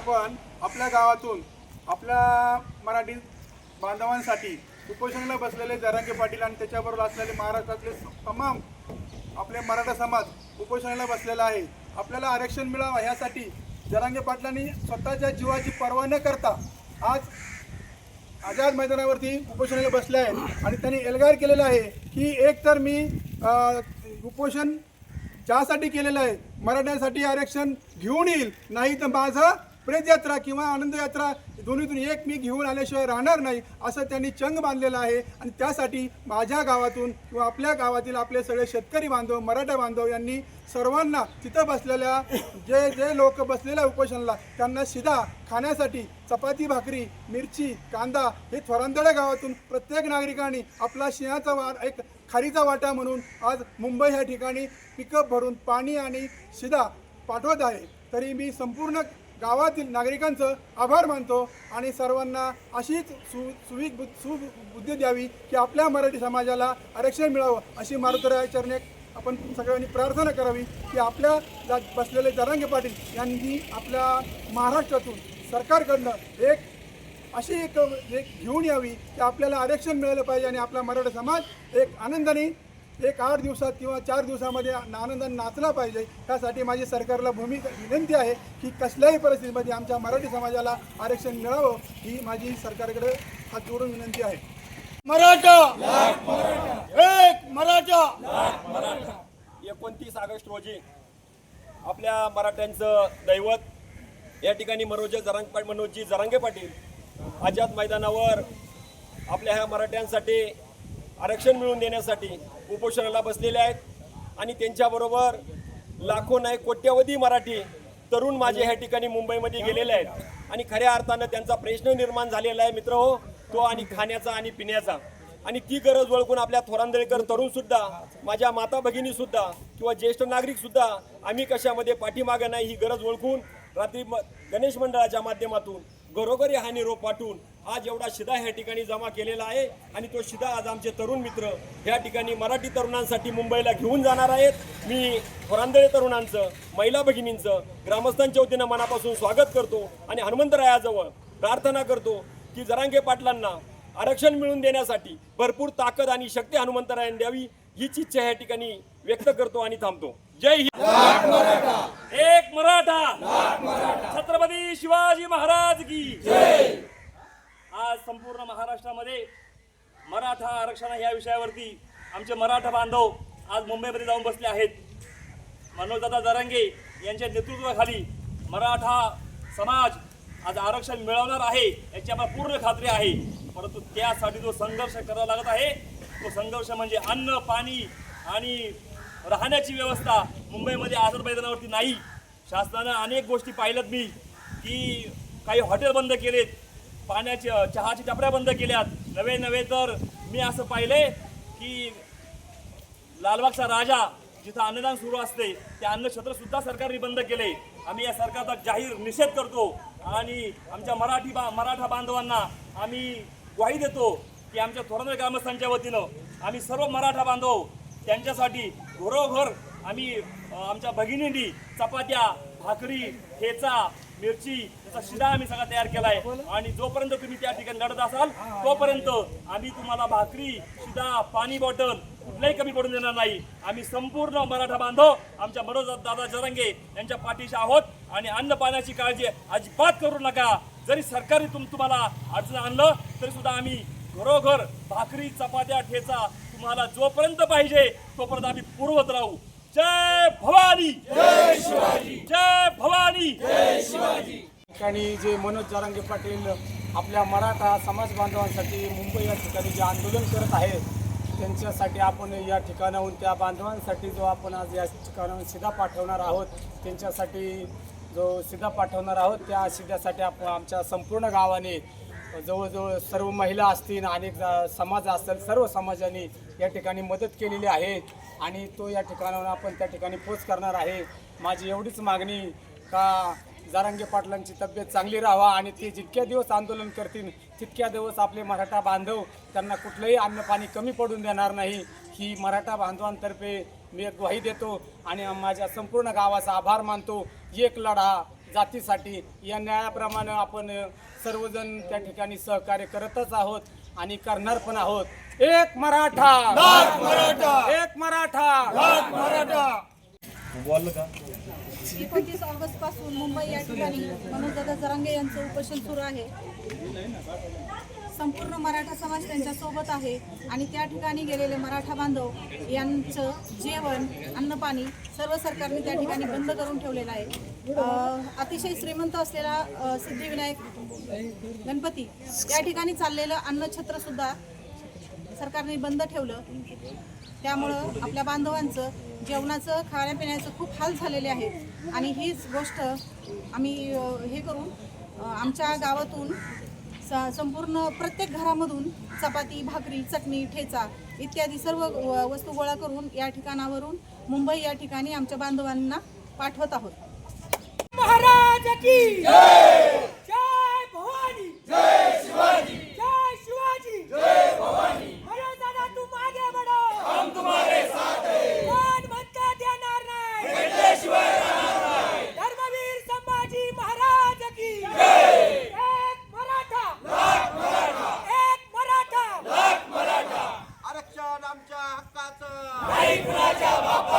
आपण आपल्या गावातून आपल्या मराठी बांधवांसाठी उपोषणाला बसलेले जरांगे पाटील आणि त्याच्याबरोबर असलेले महाराष्ट्रातले तमाम आपले मराठा समाज उपोषणाला बसलेला आहे. आपल्याला आरक्षण मिळावं ह्यासाठी जरांगे पाटलांनी स्वतःच्या जीवाची पर्वा न करता आज आझाद मैदानावरती उपोषणाला बसले आहेत आणि त्यांनी एल्गार केलेला आहे की एक तर मी उपोषण ज्यासाठी केलेलं आहे मराठ्यांसाठी आरक्षण घेऊन येईल नाही तर माझं प्रेतयात्रा किंवा आनंदयात्रा दोन्हीतून एक मी घेऊन आल्याशिवाय राहणार नाही असं त्यांनी चंग बांधलेलं आहे. आणि त्यासाठी माझ्या गावातून किंवा आपल्या गावातील आपले सगळे शेतकरी बांधव मराठा बांधव यांनी सर्वांना तिथं बसलेल्या जे जे लोक बसलेल्या उपोषणाला त्यांना शिधा खाण्यासाठी चपाती भाकरी मिरची कांदा हे थोरांदळे गावातून प्रत्येक नागरिकांनी आपला शिंहाचा वा एक खारीचा वाटा म्हणून आज मुंबई ह्या ठिकाणी पिकअप भरून पाणी आणि शिधा पाठवत आहे. तरी मी संपूर्ण गावातील नागरिकांचं आभार मानतो आणि सर्वांना अशीच सु सुविक बु- सुबुद्धी द्यावी की आपल्या मराठी समाजाला आरक्षण मिळावं अशी मारुतराचरणे आपण सगळ्यांनी प्रार्थना करावी की आपल्या जा- बसलेले जरांगे पाटील यांनी आपल्या महाराष्ट्रातून सरकारकडनं एक अशी एक एक घेऊन यावी की आपल्याला आरक्षण मिळालं पाहिजे आणि आपला मराठा समाज एक आनंदाने एक आठ दिवसात किंवा चार दिवसामध्ये आनंद नाचला पाहिजे. त्यासाठी माझी सरकारला भूमिका विनंती आहे की कसल्याही परिस्थितीमध्ये आमच्या मराठी समाजाला आरक्षण मिळावं ही माझी सरकारकडे हात जोडून विनंती आहे. मराठा! एक मराठा! एकोणतीस ऑगस्ट रोजी आपल्या मराठ्यांचं दैवत या ठिकाणी मनोज जरांग मनोजी जरांगे पाटील आझाद मैदानावर आपल्या ह्या मराठ्यांसाठी आरक्षण मिळवून देण्यासाठी उपोषणाला बसलेले आहेत. आणि त्यांच्याबरोबर लाखो नाही कोट्यवधी मराठी तरुण माझे ह्या ठिकाणी मुंबईमध्ये गेलेले आहेत. आणि खऱ्या अर्थानं त्यांचा प्रश्न निर्माण झालेला आहे मित्र हो तो आणि खाण्याचा आणि पिण्याचा. आणि ती गरज ओळखून आपल्या थोरांदळेकर तरुण सुद्धा माझ्या माता भगिनी सुद्धा किंवा ज्येष्ठ नागरिक सुद्धा आम्ही कशामध्ये पाठीमागं नाही ही गरज ओळखून रात्री म- गणेश मंडळाच्या माध्यमातून घरोघरी हा निरोप पाठवून आज एवढा शिदा ह्या ठिकाणी जमा केलेला आहे आणि तो शिदा आज आमचे तरुण मित्र ह्या ठिकाणी मराठी तरुणांसाठी मुंबईला घेऊन जाणार आहेत. मी थोरांदळे तरुणांचं महिला भगिनींचं ग्रामस्थांच्या वतीनं मनापासून स्वागत करतो आणि हनुमंतरायाजवळ प्रार्थना करतो की जरांगे पाटलांना आरक्षण मिळवून देण्यासाठी भरपूर ताकद आणि शक्ती हनुमंतरायाने द्यावी हीच इच्छा या ठिकाणी व्यक्त करतो आणि थांबतो. जय हिंद. एक मराठा. छत्रपती शिवाजी महाराज की जय. संपूर्ण महाराष्ट्रामध्ये मराठा आरक्षण या विषयावरती. आमचे मराठा बांधव आज मुंबईमध्ये जाऊन बसले आहेत. मनोजदादा जरांगे यांच्या नेतृत्वाखाली मराठा समाज आज आरक्षण मिळवणार आहे याची आम्हाला पूर्ण खात्री आहे. परंतु त्यासाठी जो संघर्ष करावा लागत आहे तो संघर्ष म्हणजे अन्न पाणी आणि राहण्याची व्यवस्था मुंबईमध्ये आझाद मैदानावरती नाही. शासनानं अनेक गोष्टी पाहिल्यात मी की काही हॉटेल बंद केलेत पाण्याचे चहाच्या टपऱ्या बंद केल्यात. नवे नवे तर मी असं पाहिले की लालबागचा राजा जिथं अन्नदान सुरू असते ते अन्नक्षेत्र सुद्धा सरकारने बंद केले. आम्ही या सरकारचा जाहीर निषेध करतो आणि आमच्या मराठी बा मराठा बांधवांना आम्ही ग्वाही देतो की आमच्या थोरांदळ ग्रामस्थांच्या वतीनं आम्ही सर्व मराठा बांधव त्यांच्यासाठी घरोघर आम्ही आमच्या भगिनींनी चपात्या भाकरी ठेचा मिरची त्याचा शिदा आम्ही सगळा तयार केलाय. आणि जोपर्यंत तुम्ही त्या ठिकाणी लढत असाल तोपर्यंत आम्ही तुम्हाला भाकरी शिदा पाणी बॉटल कुठलाही कमी पडून देणार नाही. आम्ही संपूर्ण मराठा बांधव आमच्या मनोज दादा जरंगे यांच्या पाठीशी आहोत. आणि अन्न पाण्याची काळजी अजिबात करू नका. जरी सरकारी तुम तुम्हाला अडचण आणलं तरी सुद्धा आम्ही घरोघर भाकरी चपात्या ठेचा तुम्हाला जोपर्यंत पाहिजे तोपर्यंत आम्ही पूर्वत राहू. जय भवानी। जय शिवाजी। जय भवानी। ठिकाणी जे मनोज जारांगे पाटील आपल्या मराठा समाज बांधवांसाठी मुंबई या ठिकाणी जे आंदोलन करत आहेत त्यांच्यासाठी आपण या ठिकाणाहून त्या बांधवांसाठी जो आपण आज या ठिकाणाहून शिदा पाठवणार आहोत त्यांच्यासाठी जो शिदा पाठवणार आहोत त्या शिद्यासाठी आपण आमच्या संपूर्ण गावाने जवळजवळ सर्व महिला असतील अनेक समाज असेल सर्व समाजाने या ठिकाणी मदत केलेली आहे. आणि तो या ठिकाणावर आपण त्या ठिकाणी पोच करणार आहे. माझी एवढीच मागणी का जारांगे पाटलांची तब्येत चांगली राहावा आणि ते जितक्या दिवस आंदोलन करतील तितक्या दिवस आपले मराठा बांधव त्यांना कुठलंही अन्नपाणी कमी पडून देणार नाही. ही मराठा बांधवांतर्फे मी एक ग्वाही देतो आणि माझ्या संपूर्ण गावाचा आभार मानतो. एक लढा जातीसाठी. या न्यायाप्रमाणे आपण सर्वजण त्या ठिकाणी सहकार्य करतच आहोत आणि करणार पण आहोत. एक मराठा! एक मराठा! एकोणतीस ऑगस्टपासून मुंबई या ठिकाणी मनोजदादा जरांगे यांचं उपोषण सुरू आहे. संपूर्ण मराठा समाज त्यांच्यासोबत आहे आणि त्या ठिकाणी गेलेले मराठा बांधव यांचं जेवण अन्नपाणी सर्व सरकारने त्या ठिकाणी बंद करून ठेवलेलं आहे. अतिशय श्रीमंत असलेला सिद्धिविनायक गणपती या ठिकाणी चाललेलं अन्नछत्र सुद्धा सरकारने बंद ठेवलं. त्यामुळं आपल्या बांधवांचं जेवणाचं खाण्यापिण्याचं खूप हाल झालेले आहेत आणि हीच गोष्ट आम्ही हे करून आमच्या गावातून स- संपूर्ण प्रत्येक घरामधून चपाती भाकरी चटणी ठेचा इत्यादी सर्व व- वस्तू गोळा करून या ठिकाणावरून मुंबई या ठिकाणी आमच्या बांधवांना पाठवत आहोत. महाराज कुणाच्या बाप